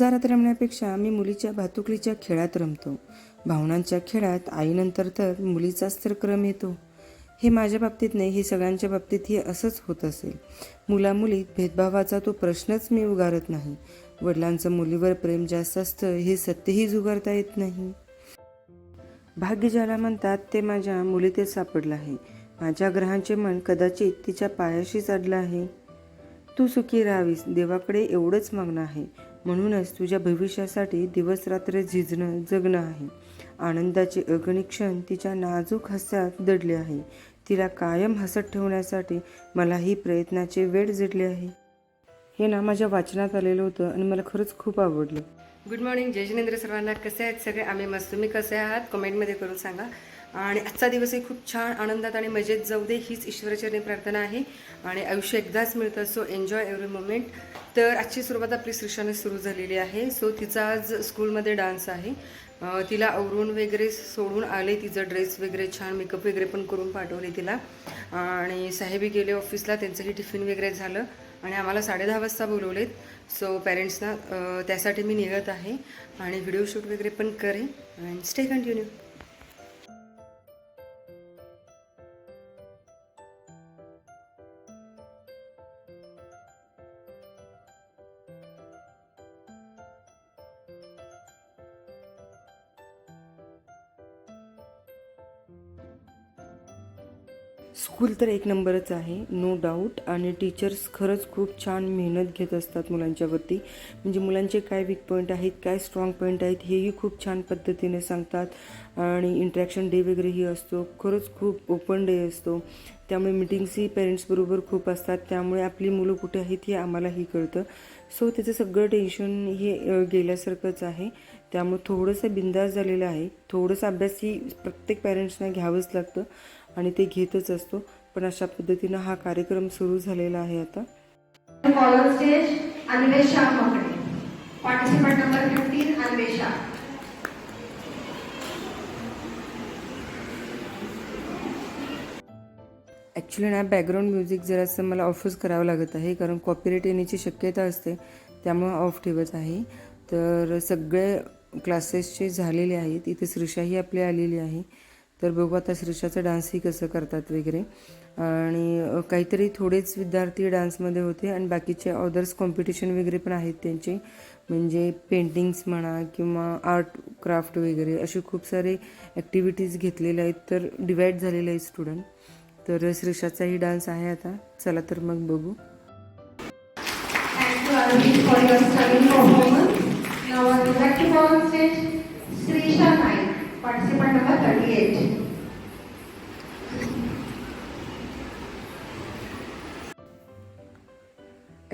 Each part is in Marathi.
संसारात रमण्यापेक्षा मी मुलीच्या भातुकलीच्या खेळात रमतो. भावनांच्या खेळात आईनंतर तर मुलीचाच तर क्रम येतो. हे माझ्या बाबतीत नाही हे सगळ्यांच्या बाबतीत हे असंच होत असेल. मुलामुलीत भेदभावाचा तो प्रश्नच मी उगारत नाही. वडिलांचं मुलीवर प्रेम जास्त असतं हे सत्यही जुगारता येत नाही. भाग्य ज्याला म्हणतात ते माझ्या मुलीतच सापडलं आहे. माझ्या ग्रहांचे मन कदाचित तिच्या पायाशीच अडलं आहे. तू सुखी राहावीस. देवाकडे एवढंच मागणं आहे. म्हणूनच तुझ्या भविष्यासाठी दिवसरात्र झिजणं जगणं आहे. आनंदाचे अगणित क्षण तिच्या नाजूक हास्यात दडले आहे. तिला कायम हसत ठेवण्यासाठी मलाही प्रयत्नाचे वेळ जडले आहे. हे ना माझ्या वाचनात आलेलं होतं आणि मला खरंच खूप आवडलं. गुड मॉर्निंग जय जिनेंद्र सर्वांना. कसे आहेत सगळे? आम्ही मस्त. तुम्ही कसे आहात? कमेंटमध्ये करून सांगा. आणि आजचा दिवसही खूप छान आनंदात आणि मजेत जाऊ दे हीच ईश्वराचरणी प्रार्थना आहे. आणि आयुष्य एकदाच मिळतं सो एन्जॉय एव्हरी मोमेंट तर आजची सुरुवात आपली सृष्टाने सुरू झालेली आहे. सो तिचा आज स्कूलमध्ये डान्स आहे. तिला आवरून वगैरे सोडून आले तिचं ड्रेस वगैरे छान मेकअप वगैरे पण करून पाठवले तिला. आणि साहेबी गेले ऑफिसला त्यांचंही टिफिन वगैरे झालं. आणि आम्हाला साडे दहा वाजता बोलवलेत. सो पॅरेंट्सना त्यासाठी मी निघत आहे. आणि व्हिडिओ शूट वगैरे पण करेन. अँड स्टे कंटिन्यू स्कूल तर एक नंबरच आहे नो डाऊट आणि टीचर्स खरंच खूप छान मेहनत घेत असतात मुलांच्यावरती. म्हणजे मुलांचे काय वीक पॉईंट आहेत काय स्ट्रॉंग पॉईंट आहेत हेही खूप छान पद्धतीने सांगतात. आणि इंट्रॅक्शन डे वगैरेही असतो. खरंच खूप ओपन डे असतो. त्यामुळे मिटिंग्सही पेरेंट्सबरोबर खूप असतात. त्यामुळे आपली मुलं कुठे आहेत हे आम्हालाही कळतं. सो त्याचं सगळं टेन्शन हे गेल्यासारखंच आहे. त्यामुळे थोडंसं बिंदास झालेलं आहे. थोडंसं अभ्यास ही प्रत्येक पॅरेंट्सना घ्यावंच लागतं. आणि ते घेतच असतो पण अशा पद्धतीनं हा कार्यक्रम सुरू झालेला आहे आता Follow stage Anvesha Mokade. Participant number 15 Anvesha. Actually ना बॅकग्राऊंड म्युझिक जरासं मला ऑफच करावं लागत आहे कारण कॉपीराईट येण्याची शक्यता असते त्यामुळं ऑफ ठेवत आहे तर सगळे क्लासेसचे झालेले आहेत इथे श्रीषाही आपली आलेली आहे तर बघू आता श्रीषाचं डान्सही कसं करतात वगैरे. आणि काहीतरी थोडेच विद्यार्थी डान्समध्ये होते आणि बाकीचे अदर्स कॉम्पिटिशन वगैरे पण आहेत त्यांचे. म्हणजे पेंटिंग्स म्हणा किंवा आर्ट क्राफ्ट वगैरे असे खूप सारे ॲक्टिव्हिटीज घेतलेले आहेत. तर डिवाईड झालेले आहेत स्टुडंट तर श्रीषाचाही डान्स आहे आता. चला तर मग बघू. Now I would like to participant number 38.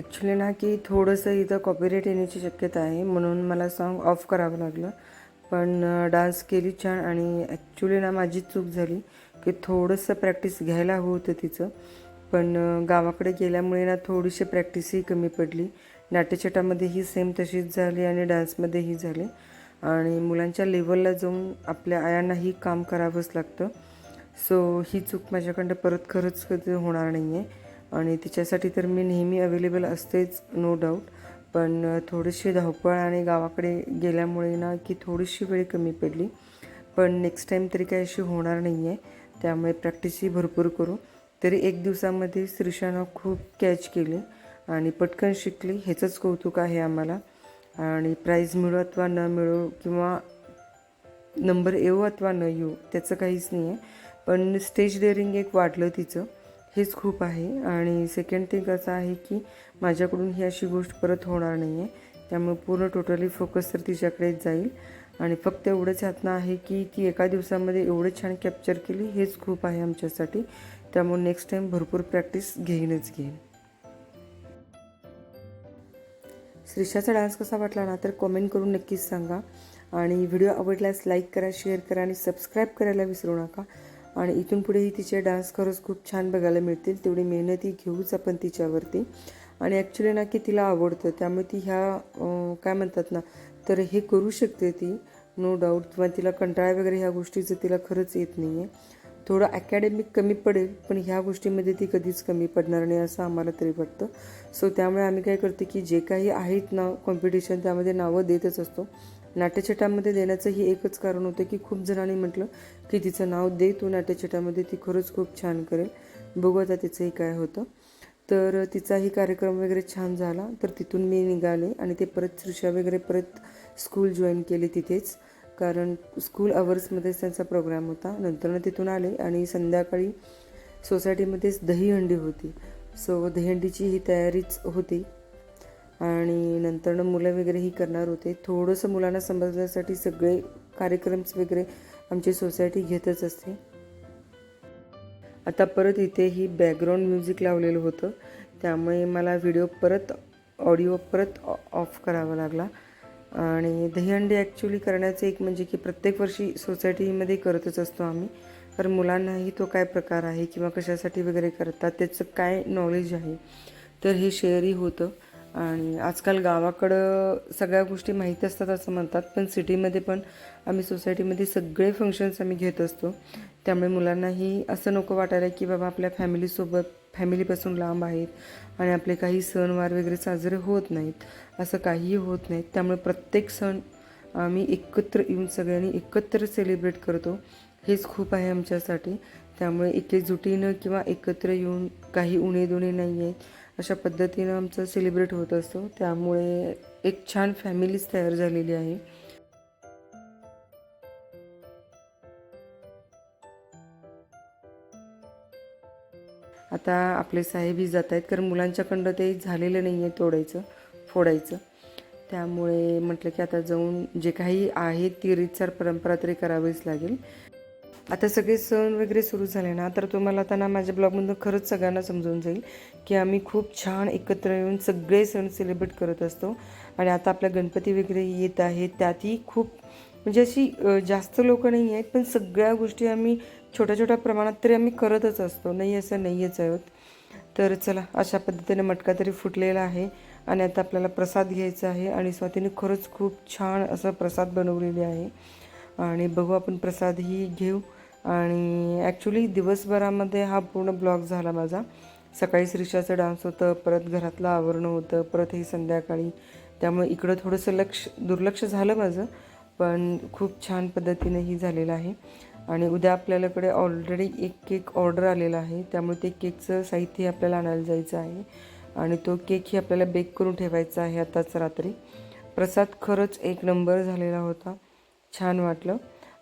Actually ना की थोडंसं इथं कॉपीराईट येण्याची शक्यता आहे. म्हणून मला सॉन्ग ऑफ करावं लागलं. पण डान्स केली छान आणि ॲक्च्युली ना माझी चूक झाली की थोडंसं प्रॅक्टिस घ्यायला हवं होतं तिचं. पण गावाकडे गेल्यामुळे ना थोडीशी प्रॅक्टिसही कमी पडली. नाट्यछटामध्येही सेम तशीच झाली आणि डान्समध्येही झाली. आणि मुलांच्या लेवलला जाऊन आपल्या आयांनाही काम करावंच लागतं. सो ही चूक माझ्याकडं परत खरंच कधी होणार नाही आहे आणि तिच्यासाठी तर मी नेहमी अवेलेबल असतेच नो डाऊट पण थोडीशी धावपळ आणि गावाकडे गेल्यामुळे ना की थोडीशी वेळ कमी पडली. पण नेक्स्ट टाईम तरी काही अशी होणार नाही आहे त्यामुळे प्रॅक्टिसही भरपूर करू. तरी एक दिवसामध्ये श्रीशानं खूप कॅच केली आणि पटकन शिकली. ह्याचंच कौतुक आहे आम्हाला. आणि प्राईज मिळो अथवा न मिळो किंवा नंबर येऊ अथवा न येऊ त्याचं काहीच नाही आहे पण स्टेज डेअरिंग एक वाढलं तिचं. हेच खूप आहे. आणि सेकंड थिंग असं आहे की माझ्याकडून ही अशी गोष्ट परत होणार नाही आहे त्यामुळे पूर्ण टोटली फोकस तर तिच्याकडेच जाईल. आणि फक्त एवढंच ह्यातनं आहे की ती एका दिवसामध्ये एवढं छान कॅप्चर केली हेच खूप आहे आमच्यासाठी. त्यामुळे नेक्स्ट टाईम भरपूर प्रॅक्टिस घेईनच घेईन. श्रीषाचा डान्स कसा वाटला ना तर कॉमेंट करून नक्कीच सांगा. आणि व्हिडिओ आवडल्यास लाईक करा शेअर करा आणि सबस्क्राईब करायला विसरू नका. आणि इथून पुढेही तिचे डान्स खरंच खूप छान बघायला मिळतील. तेवढी मेहनती घेऊच आपण तिच्यावरती. आणि ॲक्च्युली ना की तिला आवडतं. त्यामुळे ती ह्या काय म्हणतात ना तर हे करू शकते ती. नो डाऊट किंवा तिला कंटाळा वगैरे ह्या गोष्टीचं तिला खरंच येत नाही आहे थोडं अकॅडमिक कमी पडेल पण ह्या गोष्टीमध्ये ती कधीच कमी पडणार नाही असं आम्हाला तरी वाटतं. सो त्यामुळे आम्ही काय करतो की जे काही आहेत ना कॉम्पिटिशन त्यामध्ये नावं देतच असतो. नाट्यछटामध्ये देण्याचं ही एकच कारण होतं की खूप जणांनी म्हटलं की तिचं नाव दे तू नाट्यछटामध्ये ती खरंच खूप छान करेल. बघू आता तिचंही काय होतं. तर तिचाही कार्यक्रम वगैरे छान झाला. तर तिथून मी निघाले आणि ते परत श्रीषा वगैरे परत स्कूल जॉईन केली तिथेच. कारण स्कूल अवर्समध्येच त्यांचा प्रोग्राम होता. नंतर तिथून आले आणि संध्याकाळी सोसायटीमध्येच दहीहंडी होती. सो दहीहंडीची ही तयारीच होती. आणि नंतर मुलं वगैरेही करणार होते. थोडंसं मुलांना समजण्यासाठी सगळे कार्यक्रम्स वगैरे आमची सोसायटी घेतच असते. आता परत इथे ही बॅकग्राऊंड म्युझिक लावलेलं होतं. त्यामुळे मला व्हिडिओ परत ऑडिओ परत ऑफ करावा लागला. आणि दहीहंडी ॲक्च्युली करण्याचं एक म्हणजे की प्रत्येक वर्षी सोसायटीमध्ये करतच असतो आम्ही. तर मुलांनाही तो काय प्रकार आहे किंवा कशासाठी वगैरे करतात त्याचं काय नॉलेज आहे? तर हे शेअरही होतं. आणि आजकाल गावाकडं सगळ्या गोष्टी माहीत असतात असं म्हणतात पण सिटीमध्ये पण आम्ही सोसायटीमध्ये सगळे फंक्शन्स आम्ही घेत असतो. त्यामुळे मुलांनाही असं नको वाटायला की बाबा आपल्या फॅमिलीसोबत फॅमिलीपासून लांब आहेत आणि आपले काही सणवार वगैरे साजरे होत नाहीत असं काहीही होत नाहीत त्यामुळे प्रत्येक सण आम्ही एकत्र येऊन सगळ्यांनी एकत्र सेलिब्रेट करतो. हेच खूप आहे आमच्यासाठी. त्यामुळे एकजुटीनं किंवा एकत्र येऊन काही उणे दुणे नाही आहेत अशा पद्धतीनं आमचं सेलिब्रेट होत असतो. त्यामुळे एक छान फॅमिलीच तयार झालेली आहे. आता आपले साहेबही जात आहेत कारण मुलांच्याकडं ते झालेलं नाही आहे तोडायचं फोडायचं. त्यामुळे म्हटलं की आता जाऊन जे काही आहे ती रीतसर परंपरा तरी करावीच लागेल. आता सगळे सण वगैरे सुरू झाले ना तर तुम्हाला आता ना माझ्या ब्लॉगमधून खरंच सगळ्यांना समजून जाईल की आम्ही खूप छान एकत्र येऊन सगळे सण सेलिब्रेट करत असतो. आणि आता आपल्या गणपती वगैरे येत आहेत त्यातही खूप म्हणजे अशी जास्त लोक नाही आहेत पण सगळ्या गोष्टी आम्ही छोट्या छोट्या प्रमाणात तरी आम्ही करतच असतो. नाही असं नाहीच आहोत. तर चला अशा पद्धतीने मटका तरी फुटलेला आहे. आणि आता आपल्याला प्रसाद घ्यायचा आहे आणि स्वातीने खरंच खूप छान असं प्रसाद बनवलेले आहे. आणि बघू आपण प्रसादही घेऊ. आणि ॲक्च्युली दिवसभरामध्ये हा पूर्ण ब्लॉग झाला माझा. सकाळी श्रीषाचं डान्स होतं परत घरातलं आवरणं होतं परत हे संध्याकाळी. त्यामुळे इकडं थोडंसं लक्ष दुर्लक्ष झालं माझं पण खूप छान पद्धतीनेही झालेलं आहे. आणि उद्या आपल्याकडे ऑलरेडी एक केक ऑर्डर आलेला आहे. त्यामुळे ते केकचं साहित्य आपल्याला आणायला जायचं आहे. आणि तो केकही आपल्याला बेक करून ठेवायचा आहे आताच रात्री. प्रसाद खरंच एक नंबर झालेला होता. छान वाटलं.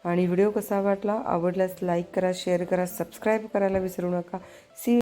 आणि व्हिडिओ कसा वाटला आवडल्यास लाईक करा शेअर करा सबस्क्राईब करायला विसरू नका. सी